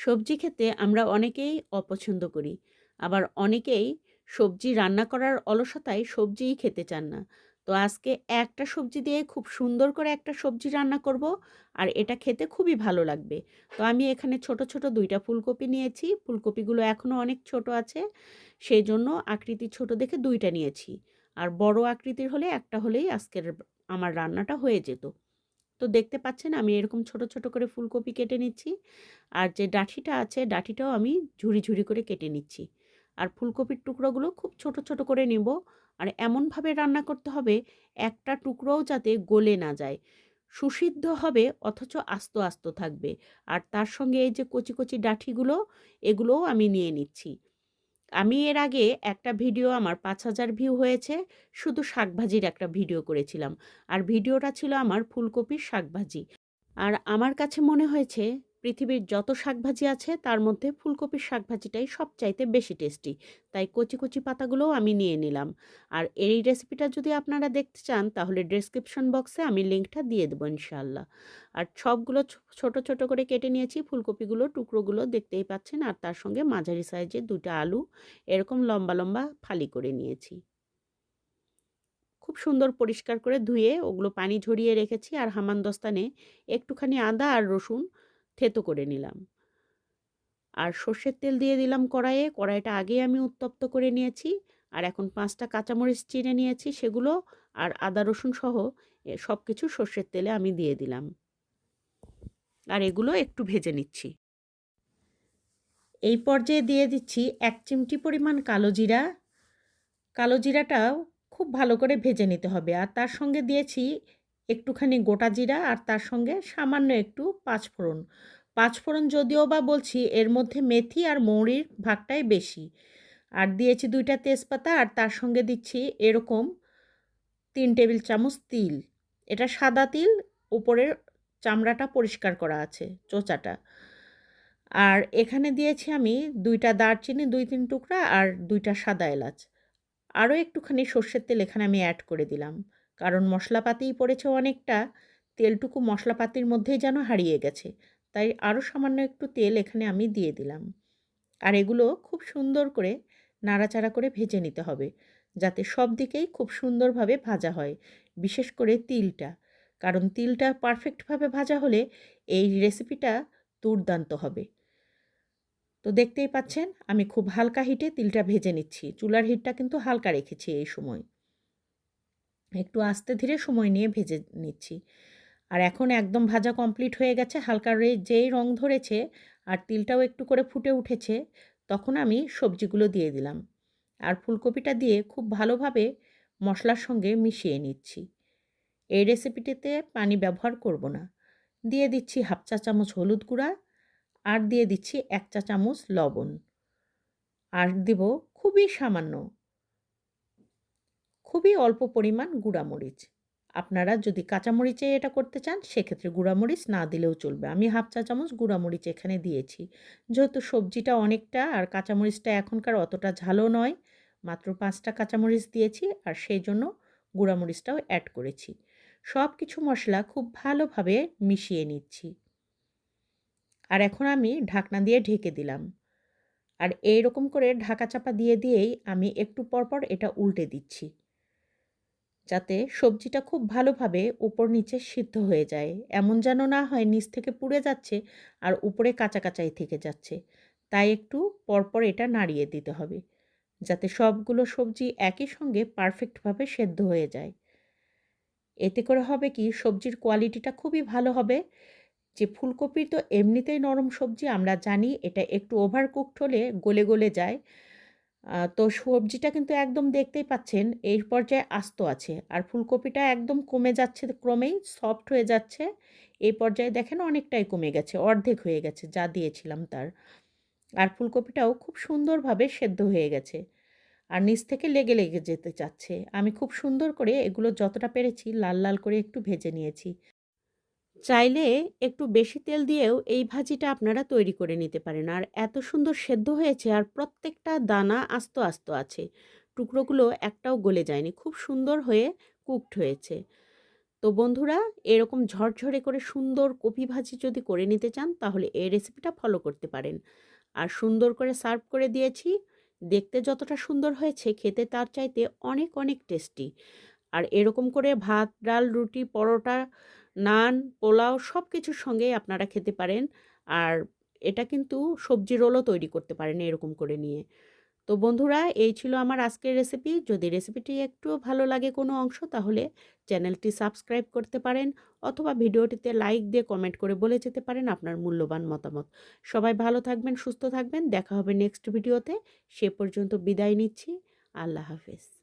সবজি খেতে আমরা অনেকেই অপছন্দ করি। আবার অনেকেই সবজি রান্না করার অলসতায় সবজিই খেতে চান না। তো আজকে একটা সবজি দিয়ে খুব সুন্দর করে একটা সবজি রান্না করব। আর এটা খেতে খুবই ভালো লাগবে। তো আমি এখানে ছোট, ছোট দুইটা ফুলকপি নিয়েছি। ফুলকপিগুলো এখনও অনেক ছোট আছে। সেই জন্য আকৃতি ছোট দেখে দুইটা নিয়েছি। আর বড় আকৃতির হলে একটা হলেই আজকের আমার রান্নাটা হয়ে যেত। তো দেখতে পাচ্ছেন আমি এরকম ছোট, ছোট করে ফুলকপি কেটে নিচ্ছি। আর যে ডাঁঠিটা আছে ডাঁঠিটাও আমি ঝুড়ি ঝুড়ি করে কেটে নিচ্ছি। আর ফুলকপির টুকরোগুলো খুব ছোট, ছোট করে নেব। আর এমনভাবে রান্না করতে হবে একটা টুকরোও যাতে গলে না যায়। সুসিদ্ধ হবে অথচ আস্ত, আস্ত থাকবে। আর তার সঙ্গে এই যে কচি, কচি ডাঁঠিগুলো এগুলোও আমি নিয়ে নিচ্ছি। আমি এর আগে একটা ভিডিও আমার ৫০০০ ভিউ হয়েছে। শুধু শাকভাজির একটা ভিডিও করেছিলাম। আর ভিডিওটা ছিল আমার ফুলকপির শাকভাজি। আর আমার কাছে মনে হয়েছে পৃথিবীর যত শাকভাজি আছে তার মধ্যে ফুলকপির শাকভাজিটাই সবচাইতে বেশি টেস্টি। তাই কচি, কচি পাতাগুলোও আমি নিয়ে নিলাম। আর এই রেসিপিটা যদি আপনারা দেখতে চান তাহলে ডেসক্রিপশন বক্সে আমি লিঙ্কটা দিয়ে দেবো ইনশাআল্লাহ। আর সবগুলো ছোট, ছোট করে কেটে নিয়েছি ফুলকপিগুলো টুকরোগুলো দেখতেই পাচ্ছেন। আর তার সঙ্গে মাঝারি সাইজের ২ টা আলু এরকম লম্বা, লম্বা ফালি করে নিয়েছি। খুব সুন্দর পরিষ্কার করে ধুয়ে ওগুলো পানি ঝরিয়ে রেখেছি। আর হামানদস্তানে একটুখানি আদা আর রসুন থেতো করে নিলাম। আর সর্ষের তেল দিয়ে দিলাম কড়াইয়ে। কড়াইটা আগেই আমি উত্তপ্ত করে নিয়েছি। আর এখন পাঁচটা কাঁচামরিচ চিড়ে নিয়েছি সেগুলো আর আদা, রসুন সহ সব কিছু সর্ষের তেলে আমি দিয়ে দিলাম। আর এগুলো একটু ভেজে নিচ্ছি। এই পর্যায়ে দিয়ে দিচ্ছি এক চিমটি পরিমাণ কালো জিরা। কালো জিরাটাও খুব ভালো করে ভেজে নিতে হবে। আর তার সঙ্গে দিয়েছি একটুখানি গোটা জিরা আর তার সঙ্গে সামান্য একটু পাঁচফোড়ন। পাঁচফোড়ন যদিও বা বলছি, এর মধ্যে মেথি আর মৌরির ভাগটাই বেশি। আর দিয়েছি দুইটা তেজপাতা আর তার সঙ্গে দিচ্ছি এরকম তিন টেবিল চামচ তিল। এটা সাদা তিল, উপরের চামড়াটা পরিষ্কার করা আছে, চোচাটা। আর এখানে দিয়েছি আমি দুইটা দারচিনি ২-৩ টুকরা আর দুইটা সাদা এলাচ। আরও একটুখানি সর্ষের তেল এখানে আমি অ্যাড করে দিলাম। কারণ মশলাপাতিই পড়েছে অনেকটা, তেলটুকু মশলাপাতির মধ্যেই যেন হারিয়ে গেছে। তাই আরও সামান্য একটু তেল এখানে আমি দিয়ে দিলাম। আর এগুলো খুব সুন্দর করে নাড়াচাড়া করে ভেজে নিতে হবে। যাতে সব দিকেই খুব সুন্দরভাবে ভাজা হয়। বিশেষ করে তিলটা। কারণ তিলটা পারফেক্টভাবে ভাজা হলে এই রেসিপিটা দুর্দান্ত হবে। তো দেখতেই পাচ্ছেন আমি খুব হালকা হিটে তিলটা ভেজে নিচ্ছি। চুলার হিটটা কিন্তু হালকা রেখেছি এই সময়। একটু আস্তে ধীরে সময় নিয়ে ভেজে নিচ্ছি। আর এখন একদম ভাজা কমপ্লিট হয়ে গেছে। হালকা রে যেই রং ধরেছে আর তিলটাও একটু করে ফুটে উঠেছে, তখন আমি সবজিগুলো দিয়ে দিলাম। আর ফুলকপিটা দিয়ে খুব ভালোভাবে মশলার সঙ্গে মিশিয়ে নিচ্ছি। এই রেসিপিটিতে পানি ব্যবহার করব না। দিয়ে দিচ্ছি হাফ চা চামচ হলুদ গুঁড়া আর দিয়ে দিচ্ছি এক চা চামচ লবণ। আর দিব খুবই সামান্য খুবই অল্প পরিমাণ গুঁড়ামরিচ। আপনারা যদি কাঁচামরিচে এটা করতে চান, সেক্ষেত্রে গুঁড়ামরিচ না দিলেও চলবে। আমি হাফ চা চামচ গুঁড়ামরিচ এখানে দিয়েছি। যেহেতু সবজিটা অনেকটা আর কাঁচামরিচটা এখনকার অতটা ঝালও নয়। মাত্র পাঁচটা কাঁচামরিচ দিয়েছি আর সেইজন্য গুঁড়ামরিচটাও অ্যাড করেছি। সব কিছু মশলা খুব ভালোভাবে মিশিয়ে নিচ্ছি। আর এখন আমি ঢাকনা দিয়ে ঢেকে দিলাম। আর এইরকম করে ঢাকা চাপা দিয়ে দিয়েই আমি একটু পরপর এটা উল্টে দিচ্ছি। যাতে সবজিটা খুব ভালোভাবে উপর নিচে সিদ্ধ হয়ে যায়। এমন যেন না হয় নিচ থেকে পুড়ে যাচ্ছে আর উপরে কাঁচা, কাঁচাই থেকে যাচ্ছে। তাই একটু পরপর এটা নাড়িয়ে দিতে হবে। যাতে সবগুলো সবজি একই সঙ্গে পারফেক্টভাবে সেদ্ধ হয়ে যায়। এতে করে হবে কি সবজির কোয়ালিটিটা খুবই ভালো হবে। যে ফুলকপি তো এমনিতেই নরম সবজি আমরা জানি এটা একটু ওভার কুকড হলে গলে, গলে যায়। তো সবজিটা কিন্তু একদম দেখতেই পাচ্ছেন এই পর্যায়ে আস্ত আছে। আর ফুলকপিটা একদম কমে যাচ্ছে ক্রমেই সফট হয়ে যাচ্ছে। এই পর্যায়ে দেখেন অনেকটাই কমে গেছে। অর্ধেক হয়ে গেছে যা দিয়েছিলাম তার। আর ফুলকপিটাও খুব সুন্দরভাবে সেদ্ধ হয়ে গেছে। আর নিচ থেকে লেগে, লেগে যেতে চাচ্ছে। আমি খুব সুন্দর করে এগুলো যতটা পেরেছি লাল, লাল করে একটু ভেজে নিয়েছি। চাইলে একটু বেশি তেল দিয়েও এই ভাজিটা আপনারা তৈরি করে নিতে পারেন। আর এত সুন্দর সেদ্ধ হয়েছে আর প্রত্যেকটা দানা আস্ত, আস্ত আছে। টুকরোগুলো একটাও গলে যায়নি। খুব সুন্দর হয়ে কুকড হয়েছে। তো বন্ধুরা এরকম ঝরঝরে করে সুন্দর কপি ভাজি যদি করে নিতে চান তাহলে এই রেসিপিটা ফলো করতে পারেন আর সুন্দর করে সার্ভ করে দিয়েছি দেখতে যতটা সুন্দর হয়েছে খেতে তার চাইতে অনেক অনেক টেস্টি আর এরকম করে ভাত ডাল রুটি পরোটা নান, পোলাও সব কিছুর সঙ্গেই আপনারা খেতে পারেন। আর এটা কিন্তু সবজি রোলও তৈরি করতে পারেন এরকম করে নিয়ে। তো বন্ধুরা, এই ছিল আমার আজকের রেসিপি। যদি রেসিপিটি একটু ভালো লাগে কোনো অংশ, তাহলে চ্যানেলটি সাবস্ক্রাইব করতে পারেন অথবা ভিডিওটিতে লাইক দিয়ে কমেন্ট করে বলে যেতে পারেন আপনার মূল্যবান মতামত। সবাই ভালো থাকবেন, সুস্থ থাকবেন। দেখা হবে নেক্সট ভিডিওতে। সে পর্যন্ত বিদায় নিচ্ছি। আল্লাহ হাফেজ।